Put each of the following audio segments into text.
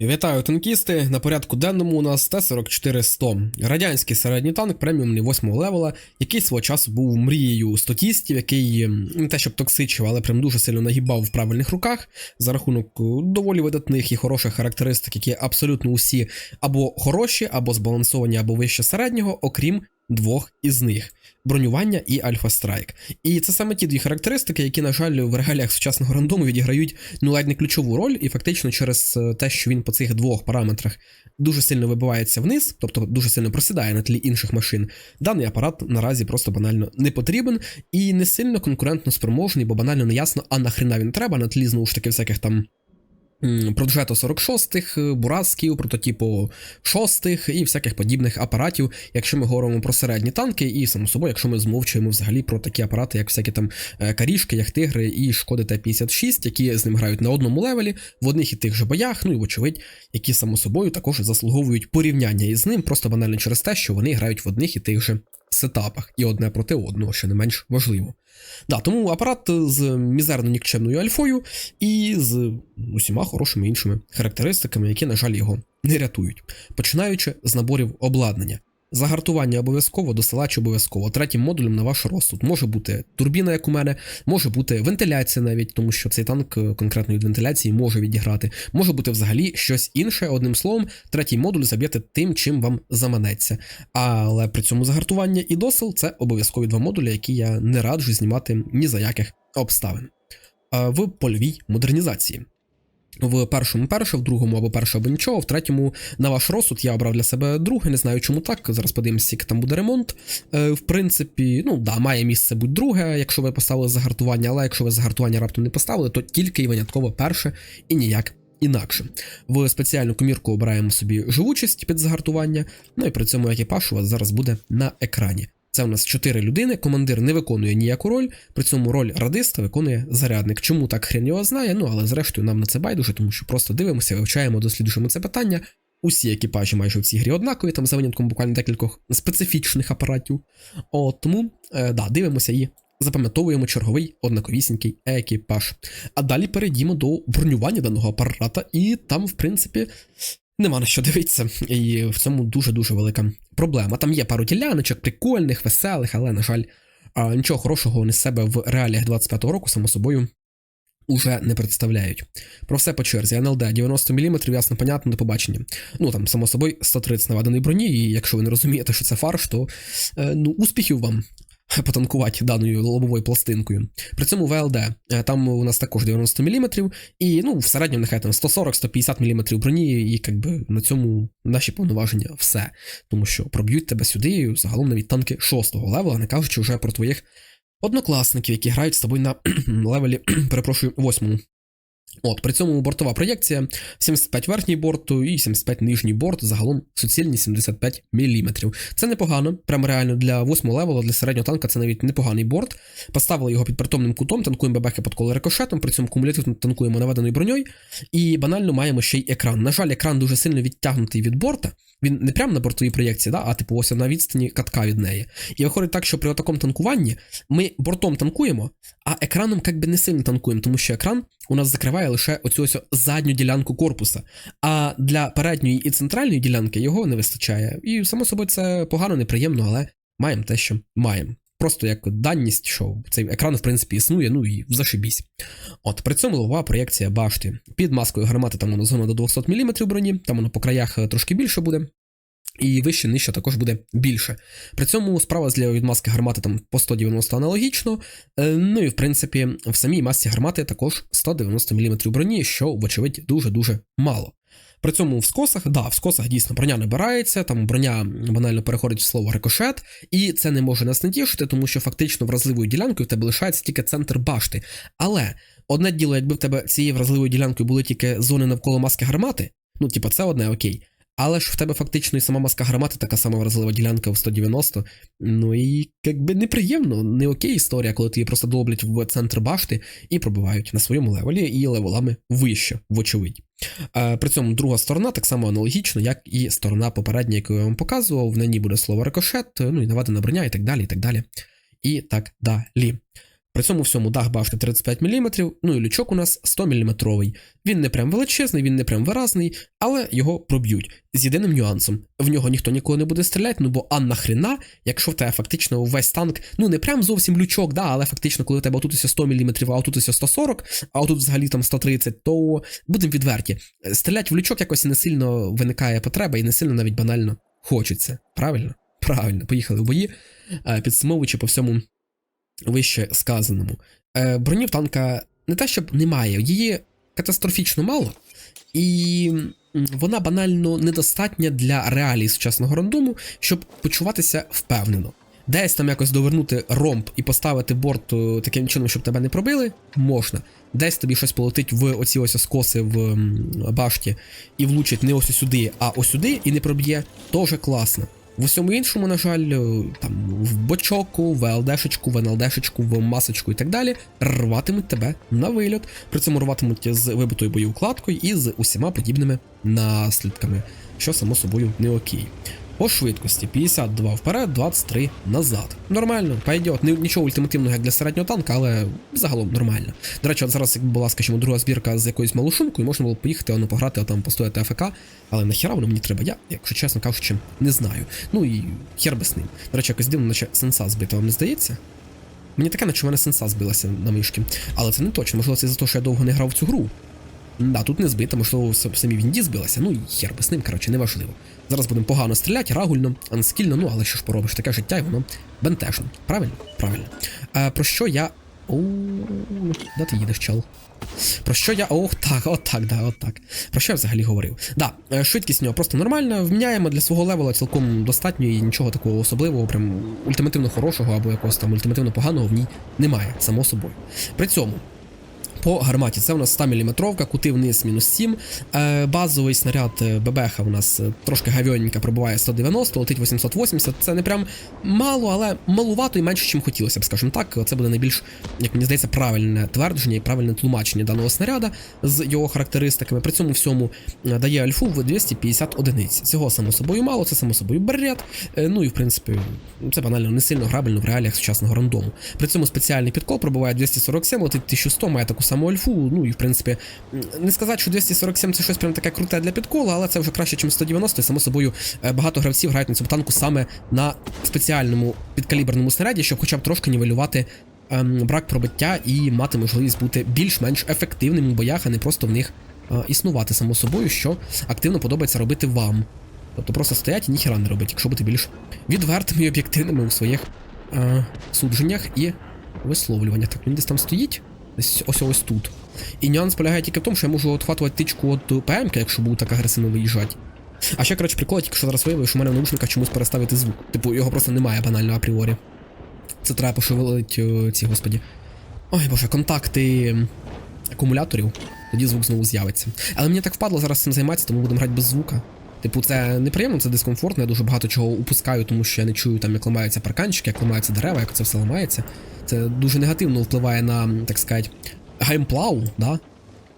Вітаю танкісти. На порядку денному у нас Т-44-100. Радянський середній танк преміумний 8 левела, який свого часу був мрією стотістів, який не те щоб токсичив, але прям дуже сильно нагибав в правильних руках за рахунок е, доволі видатних і хороших характеристик, які абсолютно усі або хороші, або збалансовані, або вище середнього, окрім двох із них. Бронювання і Альфа Страйк. І це саме ті дві характеристики, які, на жаль, в реаліях сучасного рандому відіграють ну ледь не ключову роль, і фактично через е, те, що він по цих двох параметрах дуже сильно вибивається вниз, тобто дуже сильно просідає на тлі інших машин, даний апарат наразі просто банально не потрібен і не сильно конкурентно спроможний, бо банально не ясно, а нахрена він треба на тлі знову ж таки всяких там. Проджето 46-х, Бурасків, прототипу 6-х і всяких подібних апаратів, якщо ми говоримо про середні танки, і само собою, якщо ми змовчуємо взагалі про такі апарати, як всякі там е, Карішки, Яхтигри і Шкоди Т-56, які з ним грають на одному левелі, в одних і тих же боях, ну і вочевидь, які само собою також заслуговують порівняння із ним, просто банально через те, що вони грають в одних і тих же сетапах, і одне проти одного, що не менш важливо. Да, тому апарат з мізерно нікчемною альфою і з усіма хорошими іншими характеристиками, які, на жаль, його не рятують. Починаючи з наборів обладнання. Загартування обов'язково, досилач обов'язково. Третім модулем на ваш розсуд може бути турбіна, як у мене, може бути вентиляція навіть, тому що цей танк е, конкретно від вентиляції може відіграти. Може бути взагалі щось інше. Одним словом, третій модуль заб'єте тим, чим вам заманеться. Але при цьому загартування і досил це обов'язкові два модулі, які я не раджу знімати ні за яких обставин. В польовій модернізації. В першому перше, в другому або перше, або нічого, в третьому на ваш розсуд я обрав для себе друге, не знаю чому так. Зараз подивимося, як там буде ремонт. Е, в принципі, ну да, має місце бути друге, якщо ви поставили загартування, але якщо ви загартування раптом не поставили, то тільки і винятково перше і ніяк. Інакше в спеціальну комірку обираємо собі живучість під загартування. Ну і при цьому екіпаж у вас зараз буде на екрані. Це у нас 4 людини, командир не виконує ніяку роль, при цьому роль радиста виконує зарядник. Чому так хрен його знає? Ну але зрештою нам на це байдуже, тому що просто дивимося, вивчаємо, досліджуємо це питання. Усі екіпажі майже в цій грі однакові, там за винятком буквально декількох специфічних апаратів. От тому е, да, дивимося і запам'ятовуємо черговий однаковісінький екіпаж. А далі перейдімо до бронювання даного апарата, і там, в принципі, Нема на що дивитися, і в цьому дуже-дуже велика проблема. Там є пару діляночок, прикольних, веселих, але, на жаль, нічого хорошого не себе в реаліях 25-го року, само собою, уже не представляють. Про все по черзі. НЛД 90 мм, ясно, понятно, до побачення. Ну там, само собою, 130 наведеної броні, і якщо ви не розумієте, що це фарш, то е, ну, успіхів вам потанкувати даною лобовою пластинкою. При цьому ВЛД е, там у нас також 90 мм, і ну, в середньому нехай там 140-150 мм броні, і якби на цьому наші повноваження все. Тому що проб'ють тебе сюди загалом навіть танки 6-го левела, не кажучи вже про твоїх однокласників, які грають з тобою на левелі, перепрошую, 8 От, при цьому бортова проєкція 75 верхній борт і 75 нижній борт, загалом суцільні 75 мм. Це непогано, прямо реально для 8 левела, для середнього танка це навіть непоганий борт. Поставили його під притомним кутом, танкуємо бебехи під коло рикошетом, при цьому кумулятивно танкуємо наведеною броньою, і банально маємо ще й екран. На жаль, екран дуже сильно відтягнутий від борта. Він не прямо на бортовій проєкції, да, а типу ось на відстані катка від неї. І виходить так, що при такому танкуванні ми бортом танкуємо, а екраном як би не сильно танкуємо, тому що екран у нас закриває лише оцю ось задню ділянку корпуса. А для передньої і центральної ділянки його не вистачає. І само собою це погано, неприємно, але маємо те, що маємо. Просто як даність, що цей екран, в принципі, існує, ну і зашибісь. От, при цьому лова проєкція башти. Під маскою гармати там воно зона до 200 мм броні, там воно по краях е, трошки більше буде. І вище нижче також буде більше. При цьому справа зліва від маски гармати там по 190 аналогічно. Е, Ну і в принципі в самій масці гармати також 190 мм броні, що, вочевидь, дуже-дуже мало. При цьому в скосах, да, в скосах дійсно броня набирається, там броня банально переходить в слово рикошет, і це не може нас не тішити, тому що фактично вразливою ділянкою в тебе лишається тільки центр башти. Але одне діло, якби в тебе цією вразливою ділянкою були тільки зони навколо маски гармати, ну типа це одне окей. Але ж в тебе фактично і сама маска гармати така сама вразлива ділянка в 190. Ну і якби неприємно, не окей історія, коли ти її просто долблять в центр башти і пробивають на своєму левелі і левелами вище, вочевидь. Е, При цьому друга сторона так само аналогічно, як і сторона попередня, яку я вам показував. В ній буде слово рикошет, ну і наведена броня, і так далі, і так далі. І так далі. При цьому всьому дах башти 35 мм, ну і лючок у нас 100 мм. Він не прям величезний, він не прям виразний, але його проб'ють. З єдиним нюансом. В нього ніхто ніколи не буде стріляти, ну бо а нахрена, якщо в тебе фактично увесь танк, ну не прям зовсім лючок, да, але фактично, коли у тебе отут 100 мм, а отут ось 140, а отут взагалі там 130, то будемо відверті. Стріляти в лючок якось не сильно виникає потреба і не сильно навіть банально хочеться. Правильно? Правильно, поїхали в бої, е, підсумовуючи по всьому вище сказаному. Е, Бронів танка не те, щоб немає, її катастрофічно мало, і вона банально недостатня для реалій сучасного рандому, щоб почуватися впевнено. Десь там якось довернути ромб і поставити борт е, таким чином, щоб тебе не пробили, можна. Десь тобі щось полетить в оці ось скоси в башті і влучить не ось сюди, а ось сюди і не проб'є, вже класно. В усьому іншому, на жаль, е, там в бочоку, в ЛДшечку, в НЛДшечку, в масочку і так далі, рватимуть тебе на вильот. При цьому рватимуть з вибитою боєукладкою і з усіма подібними наслідками, що само собою не окей. По швидкості 52 вперед, 23 назад. Нормально, пойдет. Нічого ультимативного як для середнього танка, але загалом нормально. До речі, от зараз, якби була, скажімо, друга збірка з якоюсь малушункою, можна було поїхати, воно пограти, а там постояти АФК, але нахіра воно мені треба, я, якщо чесно кажучи, не знаю. Ну і хер би з ним. До речі, якось дивно, наче сенса збита, вам не здається? Мені таке, наче в мене сенса збилася на мишки. Але це не точно, можливо, це за те, що я довго не грав в цю гру. Да, тут не збита, можливо, в с- самій Вінді збилася. Ну хер би з ним, коротше, неважливо. Зараз будемо погано стріляти, рагульно, анскільно, ну але що ж поробиш, таке життя і воно бентежне. Правильно? Правильно. А, про що я. О, де ти їдеш, чел? Про що я. Ох, так, от так, да, от. Про що я взагалі говорив? Да, е, швидкість в нього просто нормальна, вміняємо для свого левела цілком достатньо і нічого такого особливого, прям ультимативно хорошого або якогось там ультимативно поганого в ній немає, само собою. При цьому. По гарматі це у нас 100 мм, кути вниз мінус 7. Е, базовий снаряд е, ББХ у нас е, трошки гавьоненька пробиває 190, летить 880. Це не прям мало, але малувато і менше, ніж хотілося б, скажімо так. Це буде найбільш, як мені здається, правильне твердження і правильне тлумачення даного снаряда з його характеристиками. При цьому всьому дає альфу в 250 одиниць. Цього само собою мало, це само собою бред. Ну і в принципі, це банально не сильно грабельно в реаліях сучасного рандому. При цьому спеціальний підкол пробиває 247, летить 1100, має таку саму альфу. Ну і в принципі, не сказати, що 247 це щось прям таке круте для підколу, але це вже краще, ніж 190. І само собою е, багато гравців грають на цьому танку саме на спеціальному підкаліберному снаряді, щоб хоча б трошки нівелювати ем, брак пробиття і мати можливість бути більш-менш ефективним у боях, а не просто в них е, існувати само собою, що активно подобається робити вам. Тобто просто стоять і ніхіра не робить, якщо бути більш відвертими і об'єктивними у своїх е, судженнях і висловлюваннях. Так він десь там стоїть, ось ось тут. І нюанс полягає тільки в тому, що я можу отхватувати тичку від ПМК, якщо буду так агресивно виїжджати. А ще, коротше, прикол, тільки що зараз виявив, що в мене в наушниках чомусь переставити звук. Типу, його просто немає банально апріорі. Це треба пошевелити е, ці, господі. Ой боже, контакти акумуляторів, тоді звук знову з'явиться. Але мені так впадло зараз цим займатися, тому будемо грати без звука. Типу, це неприємно, це дискомфортно, я дуже багато чого упускаю, тому що я не чую там, як ламаються парканчики, як ламаються дерева, як це все ламається. Це дуже негативно впливає на, так сказати, геймплау, да?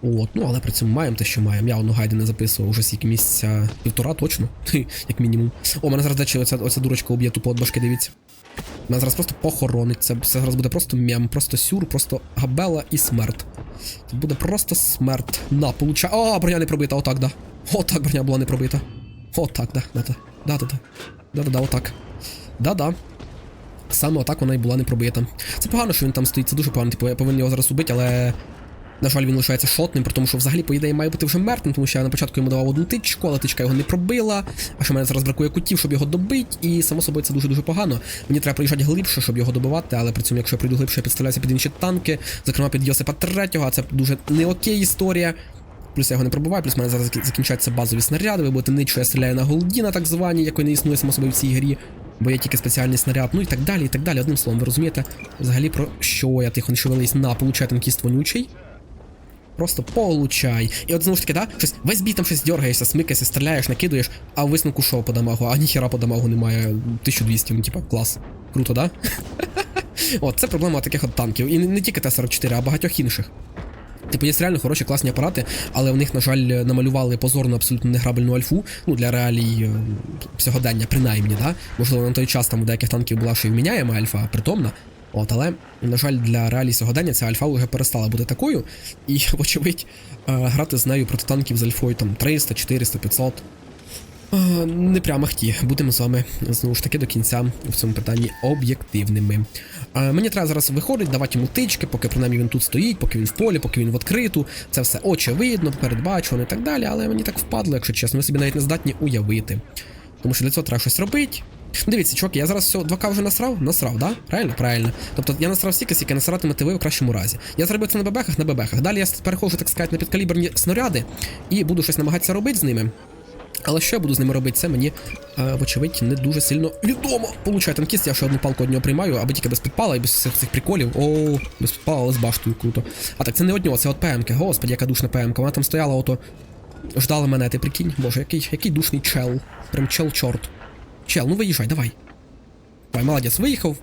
От, ну але при цьому маємо те, що маємо. Я одну гайди не записував уже скільки місяця півтора точно, як мінімум. О, мене зараз дачі оця, оця дурочка уб'є тупо от башки, дивіться. Мене зараз просто похоронить. Це, це зараз буде просто мем, просто сюр, просто габела і смерть. Це буде просто смерть. На, получа. О, броня не пробита, отак, да. Отак броня була не пробита. Отак, да, да, да. Да, да, да. Да, да, отак. Да, да. Саме отак вона і була не пробита. Це погано, що він там стоїть, це дуже погано. Типу, я повинен його зараз убити, але. На жаль, він лишається шотним, при тому, що взагалі, по ідеї, має бути вже мертвим, тому що я на початку йому давав одну тичку, але тичка його не пробила. А що мене зараз бракує кутів, щоб його добити, і само собою це дуже-дуже погано. Мені треба проїжджати глибше, щоб його добивати, але при цьому, якщо я прийду глибше, я підставляюся під інші танки, зокрема під Йосипа третього, а це дуже не окей історія. Плюс я його не пробиваю, плюс в мене зараз закі- закінчаться базові снаряди, ви будете нить, я стріляю на голдіна, так звані, якої не існує само собою в цій грі, бо є тільки спеціальний снаряд, ну і так далі, і так далі. Одним словом, ви розумієте, взагалі про що я тихо не шевелись на получай танкіст вонючий. Просто получай. І от знову ж таки, да, щось весь бій там щось дергаєшся, смикаєшся, стріляєш, накидуєш, а в висновку що по дамагу, а ніхера по дамагу немає 1200, ну типа, клас. Круто, да? От, це проблема таких от танків. І не тільки Т-44, а багатьох інших. Типу, є реально хороші класні апарати, але в них, на жаль, намалювали позорну, абсолютно неграбельну альфу. Ну, для реалій е, сьогодення, принаймні, да. Можливо, на той час там у деяких танків була ще й вміняєма альфа, притомна. От, але, на жаль, для реалій сьогодення ця альфа вже перестала бути такою, і, вочевидь, е, грати з нею проти танків з альфою там 300, 400, 500. е, Не прямо хті. Будемо з вами знову ж таки до кінця в цьому питанні об'єктивними. Е, Мені треба зараз виходить, давати йому тички, поки принаймні він тут стоїть, поки він в полі, поки він в відкриту. Це все очевидно, передбачувано і так далі, але мені так впадло, якщо чесно, ви собі навіть не здатні уявити. Тому що для цього треба щось робити. Дивіться, чуваки, я зараз все 2К вже насрав? Насрав, да? Правильно? Правильно. Тобто я насрав стільки, скільки насратимете ви у кращому разі. Я зробив це на бебехах, на бебехах. Далі я переходжу, так сказати, на підкаліберні снаряди і буду щось намагатися робити з ними. Але що я буду з ними робити, це мені, е, вочевидь, не дуже сильно відомо. Получаю танкіст, я ще одну палку від нього приймаю, аби тільки без підпала і без всіх цих приколів. О, без підпала, але з баштою круто. А так це не од нього, це от ПМки. Господи, яка душна ПМка. Вона там стояла, ото. Ждала мене, ти прикинь. Боже, який, який душний чел. Прям чел-чорт. Чел, ну виїжджай, давай. Давай, молодець, виїхав.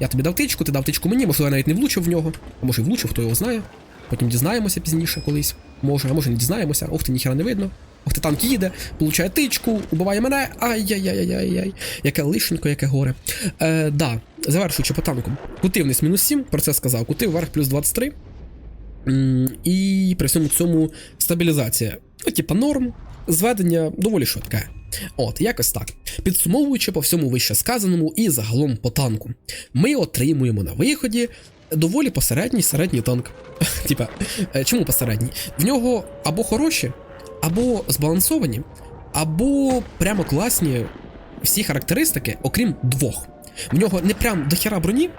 Я тобі дав тичку, ти дав тичку мені, можливо, я навіть не влучив в нього. А може і влучив, хто його знає. Потім дізнаємося пізніше колись. Може, а може не дізнаємося. Ох ти, ніхера не видно. Ох ти танк їде, получає тичку, убиває мене. Ай-яй-яй-яй-яй. Яке лишенько, яке горе. Е, да, завершуючи по танку. Кути вниз мінус 7, про це сказав. Кути вверх плюс 23. М, І при всьому цьому стабілізація. Ну, типа норм, зведення доволі швидке. От, якось так. Підсумовуючи по всьому вище сказаному і загалом по танку, ми отримуємо на виході доволі посередній середній танк. Типа, е, чому посередній? В нього або хороші, або збалансовані, або прямо класні всі характеристики, окрім двох. В нього не прям дохера броні,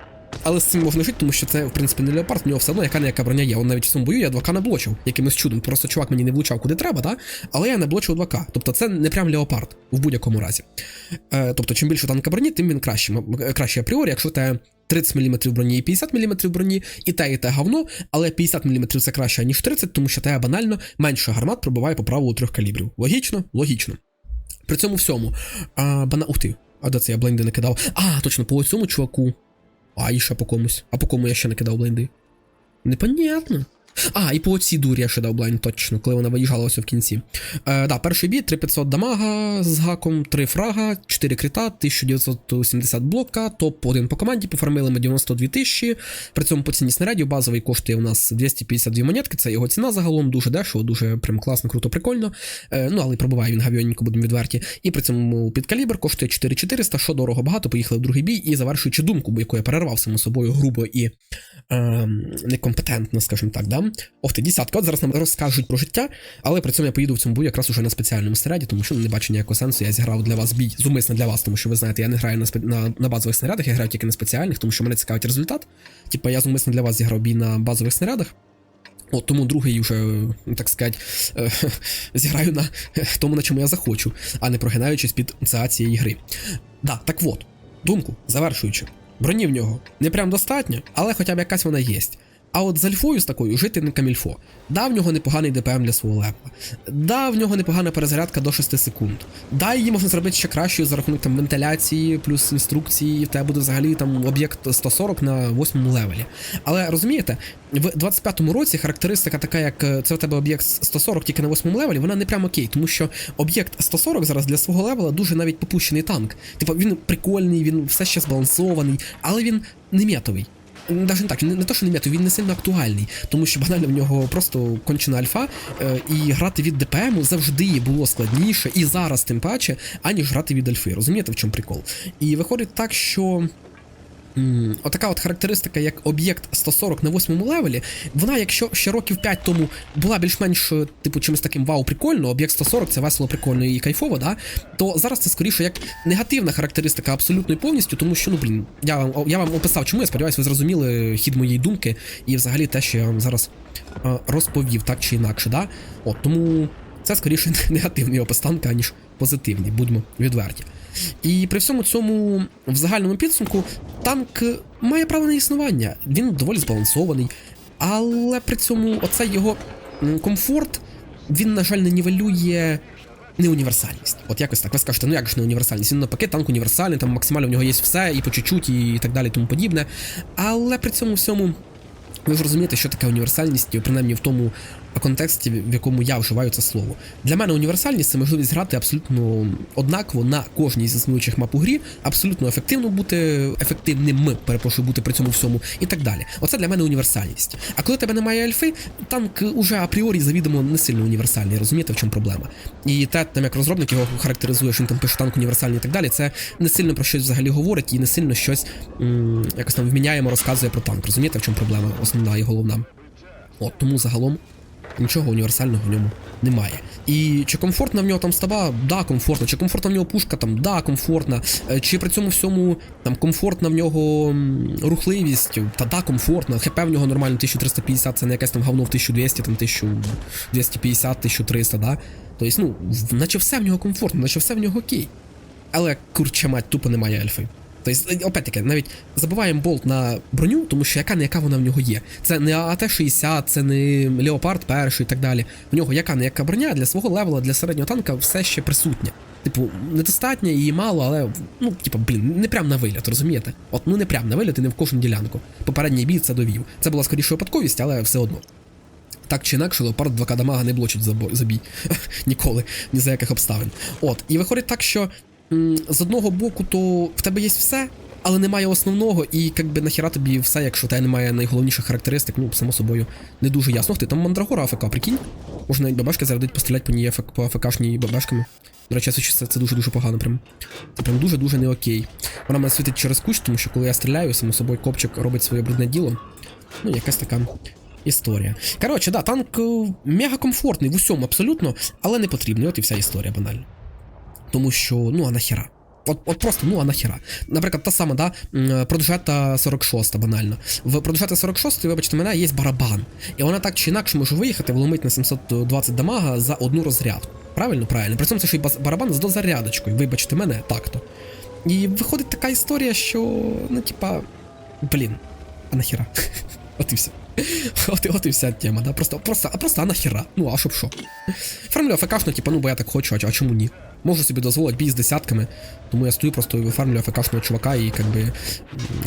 але з цим можна жити, тому що це, в принципі, не леопард, в нього все одно яка не яка броня є. Он навіть в цьому бою я 2К наблочив якимось чудом. Просто чувак мені не влучав куди треба, да? але я наблочив 2К. Тобто це не прям леопард в будь-якому разі. Е, тобто, чим більше танка броні, тим він краще. Е, Краще апріорі, якщо те 30 мм броні і 50 мм броні, і те, і те говно, але 50 мм це краще, ніж 30, тому що те банально менше гармат пробиває по правилу трьох калібрів. Логічно? Логічно. При цьому всьому. А, бана... Ух ти, а де це я бленди не кидав? А, точно, по цьому чуваку. А, і ще по комусь. А по кому я ще не кидав бленди? Непонятно. А, і по оцій дурі я ще дав блайн, точно, коли вона виїжджала ось в кінці. Е, да, перший бій, 3500 дамага з гаком, 3 фрага, 4 крита, 1970 блока, топ-1 по команді, пофармили ми 92 тисячі. При цьому по ціні снарядів базовий коштує у нас 252 монетки, це його ціна загалом, дуже дешево, дуже прям класно, круто, прикольно. Е, ну, але пробиває він гавіоненько, будемо відверті. І при цьому підкалібр коштує 4400, що дорого багато, поїхали в другий бій і завершуючи думку, яку я перервав само собою грубо і е, некомпетентно, скажімо так, да? Ох ти, десятка. От зараз нам розкажуть про життя, але при цьому я поїду в цьому бою якраз уже на спеціальному снаряді, тому що не бачу ніякого сенсу. Я зіграв для вас бій зумисно для вас, тому що ви знаєте, я не граю на, спе- на, на базових снарядах, я граю тільки на спеціальних, тому що мене цікавить результат. Типа я зумисно для вас зіграв бій на базових снарядах. От тому другий вже, так сказати, е, зіграю на е, тому, на чому я захочу, а не прогинаючись під ЦА цієї гри. Да, так от, думку, завершуючи. Броні в нього не прям достатньо, але хоча б якась вона є. А от з альфою з такою жити не камільфо. Да, в нього непоганий ДПМ для свого лепа. Да, в нього непогана перезарядка до 6 секунд. Да, її можна зробити ще кращою за рахунок там вентиляції, плюс інструкції, в тебе буде взагалі там об'єкт 140 на 8 левелі. Але розумієте, в 25-му році характеристика така, як е, це у тебе об'єкт 140 тільки на 8 левелі, вона не прям окей, тому що об'єкт 140 зараз для свого левела дуже навіть попущений танк. Типу він прикольний, він все ще збалансований, але він не метовий. Навіть не так, не, то, що не м'яту, він не сильно актуальний, тому що банально в нього просто кончена альфа, е, і грати від ДПМу завжди було складніше, і зараз тим паче, аніж грати від альфи. Розумієте, в чому прикол? І виходить так, що. Отака от характеристика, як об'єкт 140 на 8 левелі, вона, якщо ще років 5 тому була більш-менш, е, типу, чимось таким вау, прикольно, об'єкт 140 це весело, прикольно і кайфово, да? то зараз це скоріше як негативна характеристика абсолютно і повністю, тому що, ну блін, я вам я вам описав, чому я сподіваюся, ви зрозуміли хід моєї думки і взагалі те, що я вам зараз е, розповів, так чи інакше. Да? От, тому це скоріше негативний опис танка, аніж позитивний, будьмо відверті. І при всьому цьому, в загальному підсумку, танк має право на існування. Він доволі збалансований, але при цьому оцей його комфорт, він, на жаль, не нівелює неуніверсальність. От якось так. Ви скажете, ну як ж не універсальність? Він навпаки, танк універсальний, там максимально в нього є все, і по чуть-чуть, і так далі, і тому подібне. Але при цьому всьому ви ж розумієте, що таке універсальність, принаймні в тому контексті, в якому я вживаю це слово. Для мене універсальність це можливість грати абсолютно однаково на кожній з існуючих мап у грі, абсолютно ефективно бути ефективним, перепрошую, бути при цьому всьому і так далі. Оце для мене універсальність. А коли тебе немає ельфи, танк уже апріорі завідомо не сильно універсальний. Розумієте, в чому проблема? І те, там як розробник його характеризує, що він там пише танк універсальний і так далі. Це не сильно про щось взагалі говорить і не сильно щось м, якось там вміняємо, розказує про танк. Розумієте, в чому проблема? Основна і головна. От тому загалом нічого універсального в ньому немає. І чи комфортна в нього там стаба? Да, комфортно. Чи комфортна в нього пушка? Там да, комфортна. Е, Чи при цьому всьому там комфортна в нього рухливість? Та да, комфортна. ХП в нього нормально 1350, це не якесь там говно в 1200, там 1250, 1300, да? Тобто, ну, наче все в нього комфортно, наче все в нього окей. Але курча мать, тупо немає ельфи. Тобто, опять-таки, навіть забиваємо болт на броню, тому що яка не яка вона в нього є. Це не АТ-60, це не Леопард перший і так далі. В нього яка не яка броня для свого левела, для середнього танка все ще присутня. Типу, недостатньо, її мало, але ну, типу, блін, не прям на виліт, розумієте? От ну не прям на виліт і не в кожну ділянку. Попередній бій це довів. Це була скоріше випадковість, але все одно. Так чи інакше, леопард 2К дамага не блочить за, бій. Ніколи, ні за яких обставин. От, і виходить так, що з одного боку, то в тебе є все, але немає основного, і якби нахіра тобі все, якщо в тебе немає найголовніших характеристик, ну, само собою, не дуже ясно. Ти, там мандрагора АФК, прикинь? Можна навіть бабашки зарядити, постріляти по ній по АФКшній бабашками. До речі, це, це, дуже-дуже погано прям. Це прям дуже-дуже не окей. Вона мене світить через кущ, тому що коли я стріляю, само собою копчик робить своє брудне діло. Ну, якась така історія. Коротше, да, танк е, мега комфортний в усьому абсолютно, але не потрібний. От і вся історія банально. Тому що, ну а нахіра. От, от просто, ну а нахіра. Наприклад, та сама, да, м, Продужета 46 банально. В Продужета 46, вибачте мене, є барабан. І вона так чи інакше може виїхати, вломити на 720 дамага за одну розрядку. Правильно, правильно. При цьому це ще й барабан з дозарядочкою, вибачте мене, так-то. І виходить така історія, що, ну, типа, блін, а нахіра? От і все. От, от і вся тема, да? Просто, просто, а просто а нахіра. Ну, а щоб що? Фармлю АФКшно, типа, ну бо я так хочу, а чому ні? Можу собі дозволити бій з десятками, тому я стою просто і вифармлю АФКшного чувака, і якби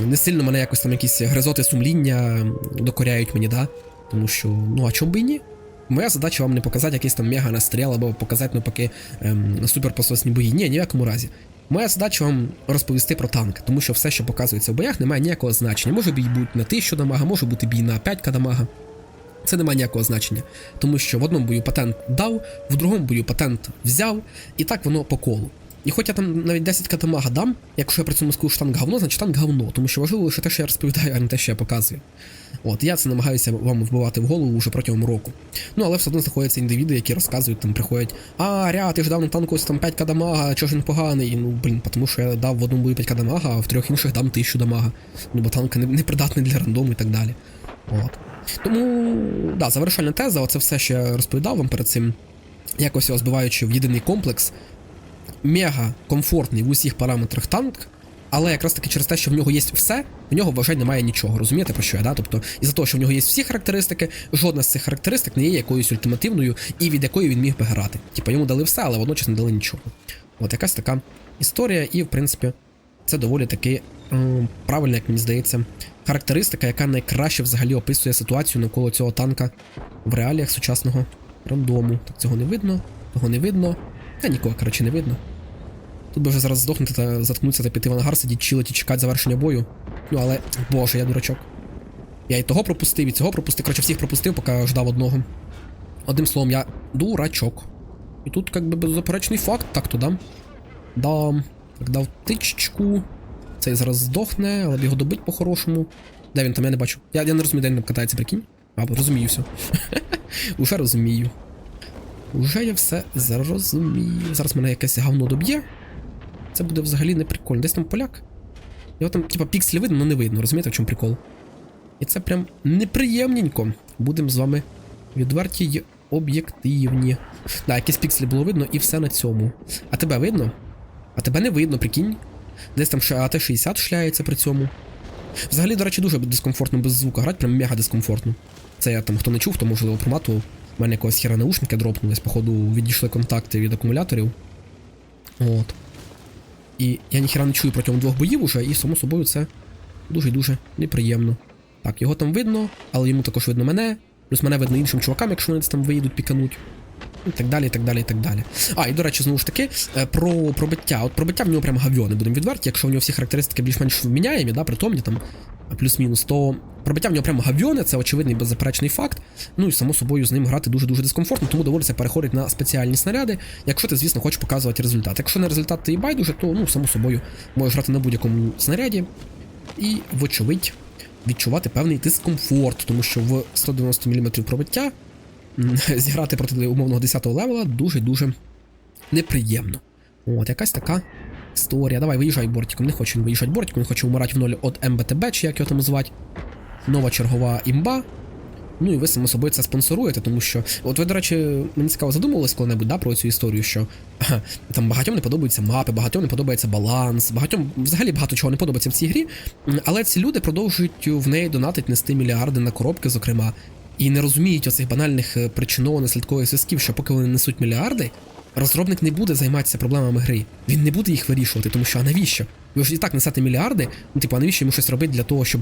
не сильно мене якось там якісь гризоти сумління докоряють мені, да? Тому що, ну а чому би і ні? Моя задача вам не показати якийсь там мега настріл або показати навпаки ем, суперпососні бої. Ні, ні в якому разі. Моя задача вам розповісти про танк, тому що все, що показується в боях, не має ніякого значення. Може бій бути на 1000 дамага, може бути бій на 5 дамага. Це не має ніякого значення, тому що в одному бою патент дав, в другому бою патент взяв, і так воно по колу. І хоч я там навіть 10 катамага дам, якщо я при цьому скажу, що танк говно, значить танк говно, тому що важливо лише те, що я розповідаю, а не те, що я показую. От, я це намагаюся вам вбивати в голову вже протягом року. Ну, але все одно знаходяться індивіди, які розказують, там приходять, а, ря, ти ж дав на танку ось там 5 кадамага, чого ж він поганий? Ну, блін, тому що я дав в одному бою 5 кадамага, а в трьох інших дам 1000 дамага. Ну, бо танк не, не для рандому і так далі. От. Тому, да, завершальна теза, оце все, що я розповідав вам перед цим, якось його збиваючи в єдиний комплекс. Мега комфортний в усіх параметрах танк, але якраз таки через те, що в нього є все, в нього вважай немає нічого. Розумієте про що я? Да? Тобто, із-за того, що в нього є всі характеристики, жодна з цих характеристик не є якоюсь ультимативною і від якої він міг би грати. Типа йому дали все, але водночас не дали нічого. От якась така історія, і в принципі це доволі таки ем, правильна, як мені здається, характеристика, яка найкраще взагалі описує ситуацію навколо цього танка в реаліях сучасного рандому. Так цього не видно, того не видно. Та нікого, коротше, не видно. Тут би вже зараз здохнути та заткнутися та піти в ангар, сидіти, чилити і чекати завершення бою. Ну але, боже, я дурачок. Я і того пропустив, і цього пропустив. Коротше, всіх пропустив, поки ждав одного. Одним словом, я дурачок. І тут, як би, беззаперечний факт, так то дам. Дам. Так дав тичечку. Цей зараз здохне, але його добить по-хорошому. Де він там, я не бачу. Я, я не розумію, де він катається, прикинь. А, розумію все. Уже розумію. Уже я все зрозумію. Зараз мене якесь говно доб'є. Це буде взагалі не прикольно. Десь там поляк. Його там, типа, пікселі видно, але не видно, розумієте, в чому прикол? І це прям неприємненько. Будемо з вами відверті й об'єктивні. Да, якісь пікселі було видно, і все на цьому. А тебе видно? А тебе не видно, прикинь. Десь там ще АТ-60 шляється при цьому. Взагалі, до речі, дуже дискомфортно без звука грати, прям мега дискомфортно. Це я там хто не чув, хто можливо проматував. У мене якогось хера наушники дропнулись, походу, відійшли контакти від акумуляторів. От. І я ніхера не чую протягом двох боїв уже, і само собою це дуже дуже неприємно. Так, його там видно, але йому також видно мене. Плюс мене видно іншим чувакам, якщо вони там виїдуть пікануть. І так далі, і так далі, і так далі. А, і до речі, знову ж таки, е, про пробиття. От пробиття в нього прям гавйони, будемо відверті. Якщо в нього всі характеристики більш-менш вміняємі, да, притомні там, плюс-мінус, то пробиття в нього прям гавйони, це очевидний беззаперечний факт. Ну і само собою з ним грати дуже-дуже дискомфортно, тому доводиться переходити на спеціальні снаряди, якщо ти, звісно, хочеш показувати результат. Якщо не результат ти і байдуже, то ну, само собою можеш грати на будь-якому снаряді і, вочевидь, відчувати певний дискомфорт, тому що в 190 мм пробиття зіграти проти умовного 10 го левела дуже-дуже неприємно. От, якась така історія. Давай, виїжджай бортиком. Не хочу він виїжджати бортиком, не хочу вмирати в нолі від МБТБ, чи як його там звати. Нова чергова імба. Ну і ви само собою це спонсоруєте, тому що. От ви, до речі, мені цікаво задумувались коли-небудь да, про цю історію, що там багатьом не подобаються мапи, багатьом не подобається баланс, багатьом взагалі багато чого не подобається в цій грі. Але ці люди продовжують в неї донатить нести мільярди на коробки, зокрема, і не розуміють оцих банальних е, причинно-наслідкових зв'язків, що поки вони несуть мільярди, розробник не буде займатися проблемами гри. Він не буде їх вирішувати, тому що а навіщо? Ви ж і так несете мільярди, ну типу, а навіщо йому щось робити для того, щоб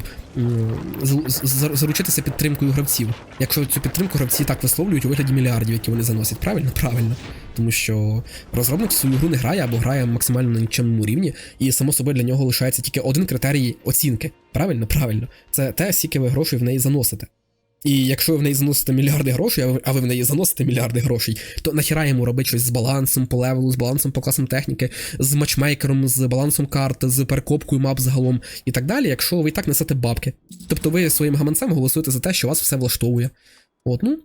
заручитися підтримкою гравців? Якщо цю підтримку гравці так висловлюють у вигляді мільярдів, які вони заносять, правильно? Правильно. Тому що розробник свою гру не грає або грає максимально на нікчемному рівні, і само собою для нього лишається тільки один критерій оцінки. Правильно? Правильно. Це те, скільки ви грошей в неї заносите. І якщо ви в неї заносите мільярди грошей, а ви, в неї заносите мільярди грошей, то нахіра йому робити щось з балансом по левелу, з балансом по класам техніки, з матчмейкером, з балансом карт, з перекопкою мап загалом і так далі, якщо ви і так несете бабки. Тобто ви своїм гаманцем голосуєте за те, що вас все влаштовує. От, ну,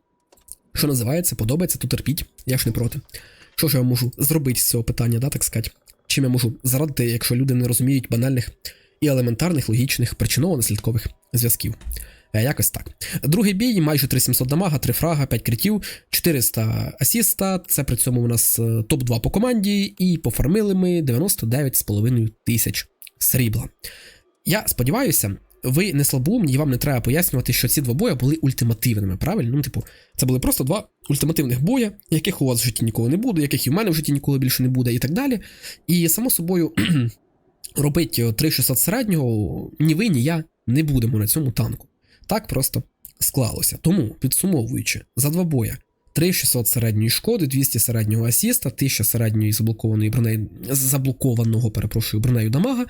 що називається, подобається, то терпіть, я ж не проти. Що ж я можу зробити з цього питання, да, так сказати? Чим я можу зарадити, якщо люди не розуміють банальних і елементарних логічних причинно-наслідкових зв'язків? Е, Якось так. Другий бій, майже 3700 дамага, 3 фрага, 5 критів, 400 асіста. Це при цьому у нас е, топ-2 по команді, і пофармили ми 99,5 тисяч срібла. Я сподіваюся, ви не слабоумні, вам не треба пояснювати, що ці два бої були ультимативними, правильно? Ну, типу, це були просто два ультимативних боя, яких у вас в житті ніколи не буде, яких і в мене в житті ніколи більше не буде, і так далі. І само собою робити 3600 середнього ні ви, ні я не будемо на цьому танку. Так просто склалося. Тому, підсумовуючи, за два боя 3600 середньої шкоди, 200 середнього асіста, 1000 середньої заблокованої бронею, заблокованого, перепрошую, бронею дамага.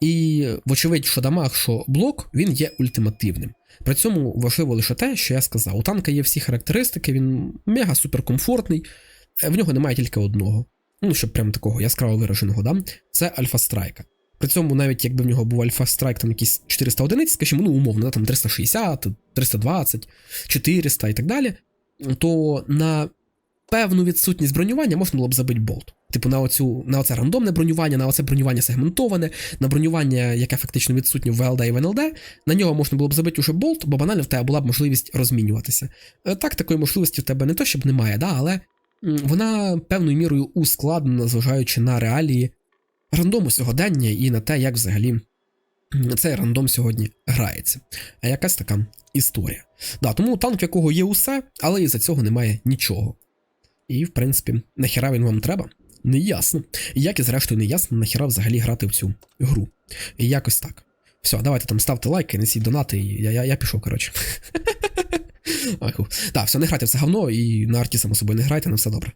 І, вочевидь, що дамаг, що блок, він є ультимативним. При цьому важливо лише те, що я сказав. У танка є всі характеристики, він мега суперкомфортний, е, в нього немає тільки одного. Ну, щоб прям такого яскраво вираженого, да? це альфа страйка. При цьому, навіть якби в нього був альфа страйк, там якісь 400 одиниць, скажімо, ну умовно, там 360, 320, 400 і так далі, то на певну відсутність бронювання можна було б забити болт. Типу, на оцю на оце рандомне бронювання, на оце бронювання сегментоване, на бронювання, яке фактично відсутнє в ВЛД і в НЛД, на нього можна було б забити уже болт, бо банально в тебе була б можливість розмінюватися. Е, Так, такої можливості в тебе не то, щоб немає, да, але вона певною мірою ускладнена, зважаючи на реалії рандому сьогодення і на те, як взагалі цей рандом сьогодні грається. А якась така історія. Да, тому танк, в якого є усе, але і за цього немає нічого. І, в принципі, нахіра він вам треба? Не ясно. Як і зрештою не ясно, нахіра взагалі грати в цю гру. І якось так. Все, давайте там ставте лайки, несіть донати, і я, я, я пішов, коротше. Так, все, не грайте в це говно, і на арті, само собою, не грайте, на все добре.